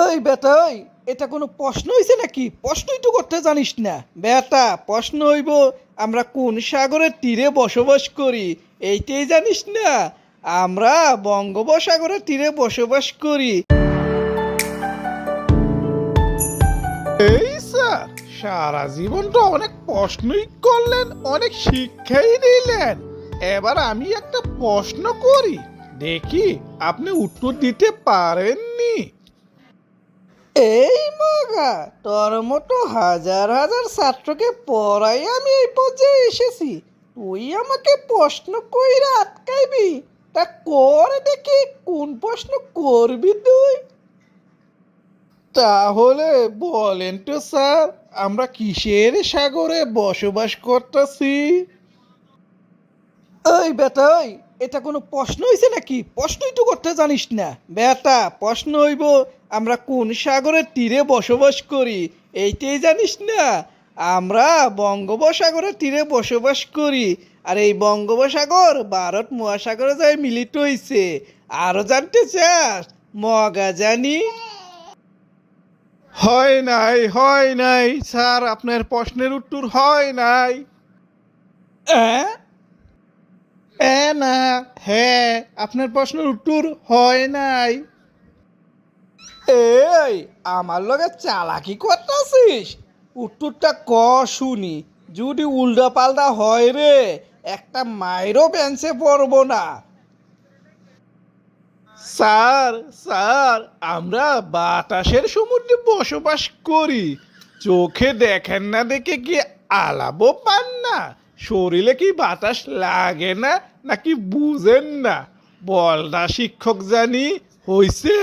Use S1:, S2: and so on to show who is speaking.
S1: ওই বেটা ওই এটা কোনো প্রশ্ন হইছে নাকি? প্রশ্নই তো করতে জানিস না। বেটা, প্রশ্ন হইব, আমরা কোন সাগরের তীরে বসবাস করি? এইটাই জানিস না? আমরা বঙ্গোপসাগরের তীরে বসবাস করি।
S2: এই স্যার, সারা জীবন তো অনেক প্রশ্নই করলেন, অনেক শিক্ষাই নিলেন এবার আমি একটা প্রশ্ন করি। দেখি, আপনি উত্তর দিতে পারেননি।
S1: এই মগা, তোর মতো হাজার হাজার ছাত্রকে পড়াই আমি এই পর্যায়ে এসেছি। তুই আমাকে প্রশ্ন কইরা আটকাইবি? তা করে দেখি, কোন প্রশ্ন করবি তুই?
S2: তাহলে বলেন তো স্যার, আমরা কিসের সাগরে বসবাস করতেছি?
S1: ওই বেটা ওই এটা কোনো প্রশ্ন হইছে নাকি? প্রশ্নই তো করতে জানিস না। বেটা প্রশ্ন হইব আমরা কোন সাগরের তীরে বসবাস করি? এইটাই জানিস না? আমরা বঙ্গোপসাগরের তীরে বসবাস করি। আর এই বঙ্গোপসাগর ভারত মহাসাগরে যায় মিলিত হইছে। আরও জানতে চাস মগা জানি?
S2: হয় নাই হয় নাই স্যার আপনার প্রশ্নের উত্তর হয় নাই।
S1: হ্যাঁ
S2: এ না হ্যাঁ আপনার প্রশ্নের উত্তর হয় নাই।
S1: এই আমার লগে চালাকি করতেছিস? উত্তরটা ক শুনি যদি উল্টা পাল্টা হয় রে একটা মায়েরও বেঞ্চে পড়ব না।
S2: স্যার স্যার আমরা বাতাসের সমুদ্রে বসবাস করি। চোখে দেখেন না দেখে কি আলাবো পান না? শরীরে কি বাতাস লাগে না নাকি বুঝেন না? বল না শিক্ষক জানি হইছে।